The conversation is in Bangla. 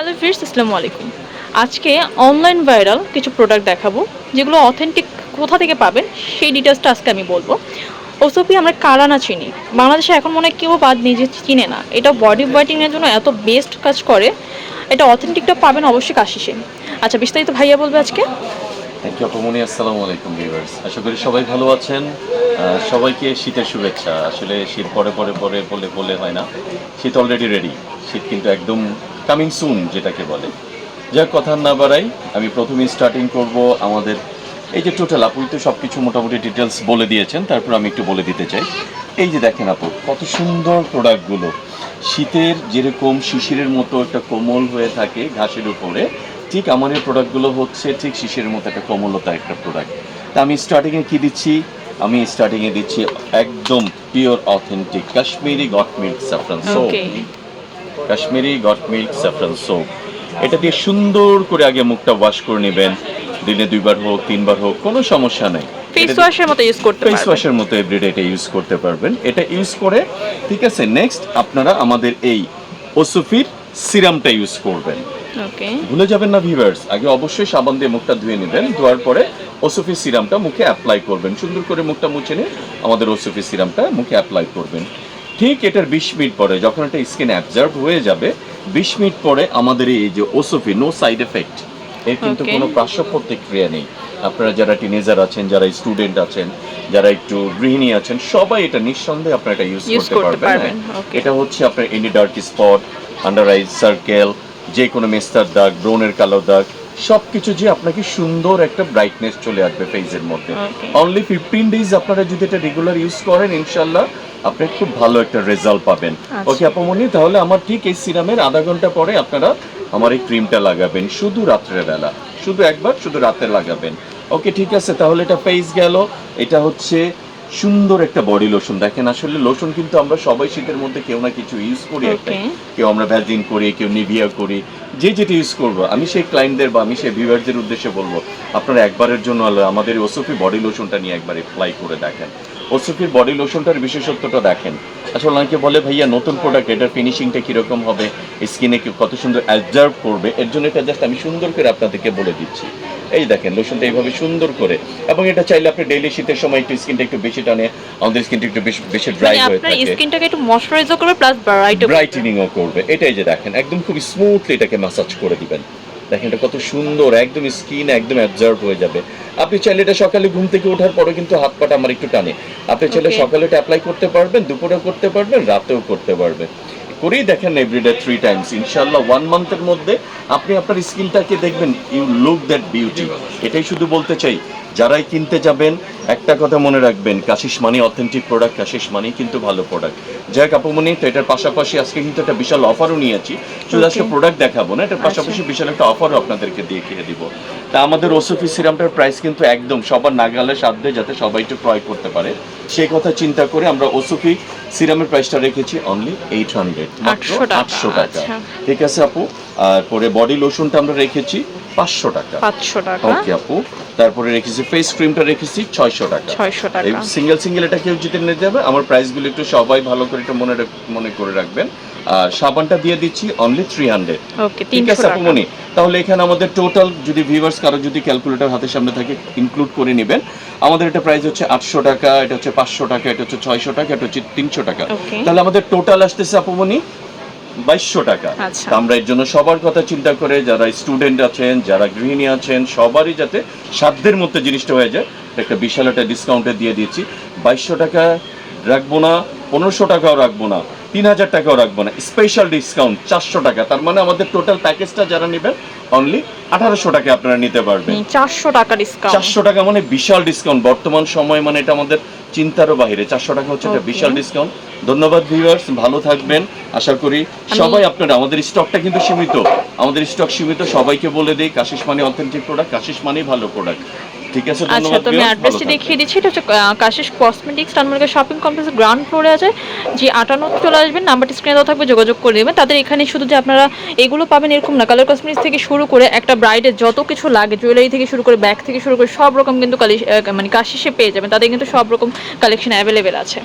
হ্যালো ফিরস আসসালামু আলাইকুম। আজকে অনলাইন ভাইরাল কিছু প্রোডাক্ট দেখাবো, যেগুলো অথেন্টিক কোথা থেকে পাবেন সেই ডিটেলসটা আজকে আমি বলব। ওসপি আমরা কারা না চিনি। বাংলাদেশে এখন মনে হয় কেউ বাদ নিজে চিনে না। এটা বডি হোয়াইটিংয়ের জন্য এত বেস্ট কাজ করে। এটা অথেন্টিকটা পাবেন অবশ্যই কাশিসে। আচ্ছা বিস্তারিত ভাইয়া বলবে আজকে। থ্যাংক ইউ অপমনি। আসসালামু আলাইকুম ভিউয়ার্স আশা করি সবাই ভালো আছেন। সবাইকে শীতের শুভেচ্ছা। আসলে শীত পরে পরে পরে বলে বলে হয় না। শীত অলরেডি রেডি শীত কিন্তু একদম কামিং সুন যেটাকে বলে। যাক, কথা না বাড়াই, আমি প্রথমে স্টার্টিং করব আমাদের, এই যে টোটাল আপু তো সব কিছু মোটামুটি ডিটেলস বলে দিয়েছেন, তারপর আমি একটু বলে দিতে চাই। এই যে দেখেন আপু, কত সুন্দর প্রোডাক্টগুলো শীতের যেরকম শিশিরের মতো একটা কোমল হয়ে থাকে ঘাসের উপরে, ঠিক আমার এই প্রোডাক্টগুলো হচ্ছে ঠিক শিশিরের মতো একটা কোমলতা একটা প্রোডাক্ট তা আমি স্টার্টিংয়ে কি দিচ্ছি? আমি স্টার্টিংয়ে দিচ্ছি একদম pure authentic Kashmiri goat milk Kashmiri goat milk saffron soap. এটা দিয়ে সুন্দর করে আগে মুখটা ওয়াশ করে নেবেন। দিনে দুইবার হোক তিনবার হোক কোনো সমস্যা নেই। ফেস ওয়াশের মতো ইউজ করতে ফেস ওয়াশের মতো এভরিডে এটা ইউজ করতে পারবেন। এটা ইউজ করে ঠিক আছে নেক্সট আপনারা আমাদের এই ওসুফির সিরামটা ইউজ করবেন। ভুলে যাবেন না ভিভার্স আগে অবশ্যই সাবান দিয়ে মুখটা ধুয়ে নেবেন ধোয়ার পরে ওসুফি সিরামটা মুখে অ্যাপ্লাই করবেন। সুন্দর করে মুখটা মুছে নিয়ে আমাদের ওসুফি সিরামটা মুখে অ্যাপ্লাই করবেন। ঠিক এটার বিশ মিনিট পরে যখন এটা স্কিন অ্যাবজার্ভ হয়ে যাবে বিশ মিনিট পরে আমাদের এই যে ওসুফি নো সাইড এফেক্ট এর কিন্তু কোনো পার্শ্ব প্রতিক্রিয়া নেই। আপনারা যারা টিনেজার আছেন যারা স্টুডেন্ট আছেন যারা একটু গৃহিণী আছেন সবাই এটা নিঃসন্দেহে আপনারা এটা ইউজ করতে পারবেন হ্যাঁ। এটা হচ্ছে আপনার any dark spot under eyes circle যে কোনো মেস্তার দাগ ব্রোনের কালো দাগ সব কিছু যে আপনাকে সুন্দর একটা ব্রাইটনেস চলে আসবে ফেসের মধ্যে। অনলি ফিফটিন ডেজ আপনারা যদি এটা রেগুলার ইউজ করেন ইনশাল্লাহ আপনি খুব ভালো একটা রেজাল্ট পাবেন। আচ্ছা। ওকে আপামনি তাহলে আমার ঠিক এই সিরামের আধা ঘণ্টা পরে আপনারা আমার এই ক্রিমটা লাগাবেন শুধু রাত্রে বেলা। শুধু একবার শুধু রাতে লাগাবেন। ওকে ঠিক আছে তাহলে এটা ফেস গেল। এটা হচ্ছে সুন্দর একটা বডি লোশন দেখেন আসলে লোশন কিন্তু আমরা সবাই শীতের মধ্যে কেউ না কিছু ইউজ করি একটা কেউ আমরা ভ্যাজিন করি কেউ নিভিয়া করি যে যেটা ইউজ করব। আমি সেই ক্লায়েন্টদের বা আমি সেই ভিউয়ারদের উদ্দেশ্যে বলব আপনারা একবারের জন্য আমাদের ওসফি বডি লোশনটা নিয়ে একবার অ্যাপ্লাই করে দেখেন। ওসফির বডি লোশনটার বিশেষত্বটা দেখেন। আসলে অনেকে বলে ভাইয়া নতুন প্রোডাক্ট এটার ফিনিশিংটা কীরকম হবে? স্কিনে কত সুন্দর অ্যাবজার্ভ করবে? এর জন্য এটা জাস্ট আমি সুন্দর করে আপনাদেরকে বলে দিচ্ছি। এই দেখেন লোশনটা এইভাবে সুন্দর করে। এবং এটা চাইলে আপনি ডেইলি শীতের সময় একটু স্কিনটা একটু বেশি টানে আমাদের স্কিনটা একটু বেশি বেশি ড্রাই মানে হয়ে আপনার থাকে। স্কিনটাকে একটু ময়শ্চারাইজও করবে প্লাস ব্রাইটেনিংও করবে। এটাই যে দেখেন একদম খুব স্মুথলি এটাকে ম্যাসাজ করে দিবেন। দেখেন এটা কত সুন্দর একদম স্কিন একদম অ্যাবজার্ভ হয়ে যাবে। আপনি চাইলে এটা সকালে ঘুম থেকে ওঠার পরে কিন্তু হাত পাটা আমার একটু টানে। আপনি চাইলে সকালে এটা অ্যাপ্লাই করতে পারবেন দুপুরেও করতে পারবেন রাতেও করতে পারবেন। করেই দেখেন এভরিডে থ্রি টাইমস ইনশাল্লাহ ওয়ান মান্থের মধ্যে আপনি আপনার স্কিনটাকে দেখবেন। ইউ লুক দ্যাট বিউটি এটাই শুধু বলতে চাই। যারাই কিনতে যাবেন একটা কথা মনে রাখবেন Kashish money authentic product Kashish money কিন্তু ভালো প্রোডাক্ট যাই কাপুমনি তো এটার পাশাপাশি আজকে কিন্তু একটা বিশাল অফারও নিয়েছি। শুধু আজকে প্রোডাক্ট দেখাবো না এটার পাশাপাশি বিশাল একটা অফারও আপনাদেরকে দিয়ে খেয়ে দিব। তা আমাদের ওসফি সিরামটার প্রাইস কিন্তু একদম সবার নাগালে সাধ্যে যাতে সবাই একটু ক্রয় করতে পারে। সেই কথা চিন্তা করে আমরা ওসুফি সিরামের প্রাইসটা রেখেছি অনলি এইট হান্ড্রেড 800 টাকা, আটশো টাকা। আচ্ছা। ঠিক আছে আপু? আর পরে বডি লোশনটা আমরা রেখেছি। পাঁচশো টাকা। পাঁচশো টাকা। ওকে আপু। তারপরে রেখেছি ফেস ক্রিমটা রেখেছি ছয়শো টাকা। ছয়শো টাকা। সিঙ্গেল সিঙ্গেল এটা কেউ যদি নিতে যাবে আমার প্রাইসগুলো একটু সবাই ভালো করে একটু মনে মনে করে রাখবেন। আর সাবানটা দিয়ে দিচ্ছি অনলি থ্রি হান্ড্রেড ওকে ঠিক আছে টাকা। আপুমনি তাহলে এখানে আমাদের টোটাল যদি ভিউয়ার্স কারও যদি ক্যালকুলেটর হাতের সামনে থাকে ইনক্লুড করে নেবেন। আমাদের এটা প্রাইস হচ্ছে আটশো টাকা এটা হচ্ছে পাঁচশো টাকা এটা হচ্ছে ছয়শো টাকা এটা হচ্ছে তিনশো টাকা। তাহলে আমাদের টোটাল আসতেছে আপুমনি বাইশশো টাকা। আচ্ছা। আমরা এর জন্য সবার কথা চিন্তা করে যারা স্টুডেন্ট আছেন যারা গৃহিণী আছেন সবারই যাতে সাধ্যের মধ্যে জিনিসটা হয়ে যায়। একটা বিশাল একটা ডিসকাউন্টে দিয়ে দিচ্ছি বাইশশো টাকা রাখব না পনেরোশো টাকাও রাখব না তিন হাজার টাকাও রাখব না। স্পেশাল ডিসকাউন্ট চারশো টাকা। তার মানে আমাদের টোটাল প্যাকেজটা যারা নেবেন অনলি আঠারোশো টাকা আপনারা নিতে পারবেন। চারশো টাকা ডিসকাউন্ট চারশো টাকা মানে বিশাল ডিসকাউন্ট বর্তমান সময় মানে এটা আমাদের চিন্তারও বাহিরে চারশো টাকা হচ্ছে একটা বিশাল ডিসকাউন্ট ধন্যবাদ ভিউয়ার্স ভালো থাকবেন। আশা করি সবাই আপনারা আমাদের স্টকটা কিন্তু সীমিত। আমাদের স্টক সীমিত সবাইকে বলে দেই কাশিস মানে অথেন্টিক প্রোডাক্ট কাশিস মানেই ভালো প্রোডাক্ট ঠিক আছে আচ্ছা ধন্যবাদ তো আমি viewers, ভালো অ্যাড্রেসটি দেখিয়ে দিচ্ছি এটা হচ্ছে কাশিস কসমেটিক্স টানমার্কের শপিং কমপ্লেক্সের গ্রাউন্ড ফ্লোরে আছে। যে আটান্ন চলে আসবেন নাম্বারটি স্ক্রিনে দেওয়া থাকবে যোগাযোগ করে নেবেন। তাদের এখানে শুধু যে আপনারা এগুলো পাবেন এরকম না কালার কসমেটিক্স থেকে শুরু করে একটা ব্রাইডের যত কিছু লাগে জুয়েলারি থেকে শুরু করে ব্যাগ থেকে শুরু করে সব রকম কিন্তু মানে কাশিসে পেয়ে যাবেন। তাদের কিন্তু সব রকম কালেকশন অ্যাভেলেবেল আছে।